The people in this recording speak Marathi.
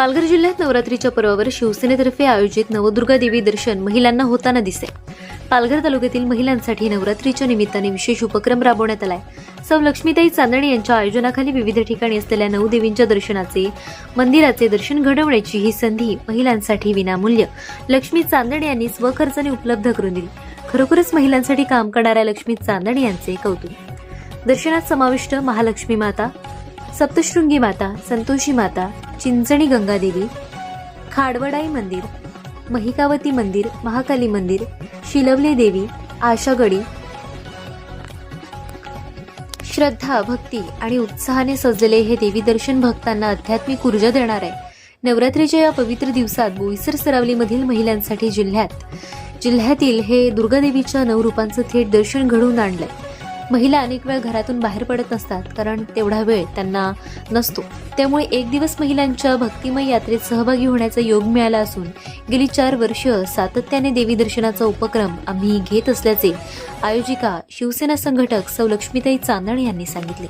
पालघर जिल्ह्यात नवरात्रीच्या पर्वावर शिवसेनेतर्फे आयोजित नवदुर्गा देवी दर्शन महिलांना होताना दिसे पालघर तालुक्यातील महिलांसाठी नवरात्रीच्या निमित्ताने विशेष उपक्रम राबवण्यात आलाय. सौ लक्ष्मीताई चांदणे यांच्या आयोजनाखाली विविध ठिकाणी असलेल्या नऊ देवींच्या दर्शनाचे मंदिराचे दर्शन घडवण्याची ही संधी महिलांसाठी विनामूल्य. लक्ष्मी चांदणे यांनी स्वखर्चाने उपलब्ध करून दिली. खरोखरच महिलांसाठी काम करणाऱ्या लक्ष्मी चांदणे यांचे कौतुक. दर्शनात समाविष्ट महालक्ष्मी माता सप्तशृंगी माता संतोषी माता चिंचणी गंगादेवी खाडवडाई मंदिर महिकावती मंदिर महाकाली मंदिर शिलवले देवी आशागडी श्रद्धा भक्ती आणि उत्साहाने सजलेले हे देवी दर्शन भक्तांना आध्यात्मिक ऊर्जा देणार आहे. नवरात्रीच्या या पवित्र दिवसात बोईसर सरावलीमधील महिलांसाठी जिल्ह्यात जिल्ह्यातील हे दुर्गादेवीच्या नऊ रूपांचं थेट दर्शन घडवून आणलंय. महिला अनेक वेळ घरातून बाहेर पडत नसतात कारण तेवढा वेळ त्यांना नसतो. त्यामुळे एक दिवस महिलांच्या भक्तिमय यात्रेत सहभागी होण्याचा योग मिळाला असून गेली चार वर्ष सातत्याने देवी दर्शनाचा उपक्रम आम्ही घेत असल्याचे आयोजिका शिवसेना संघटक सौ लक्ष्मीताई चांदण यांनी सांगितले.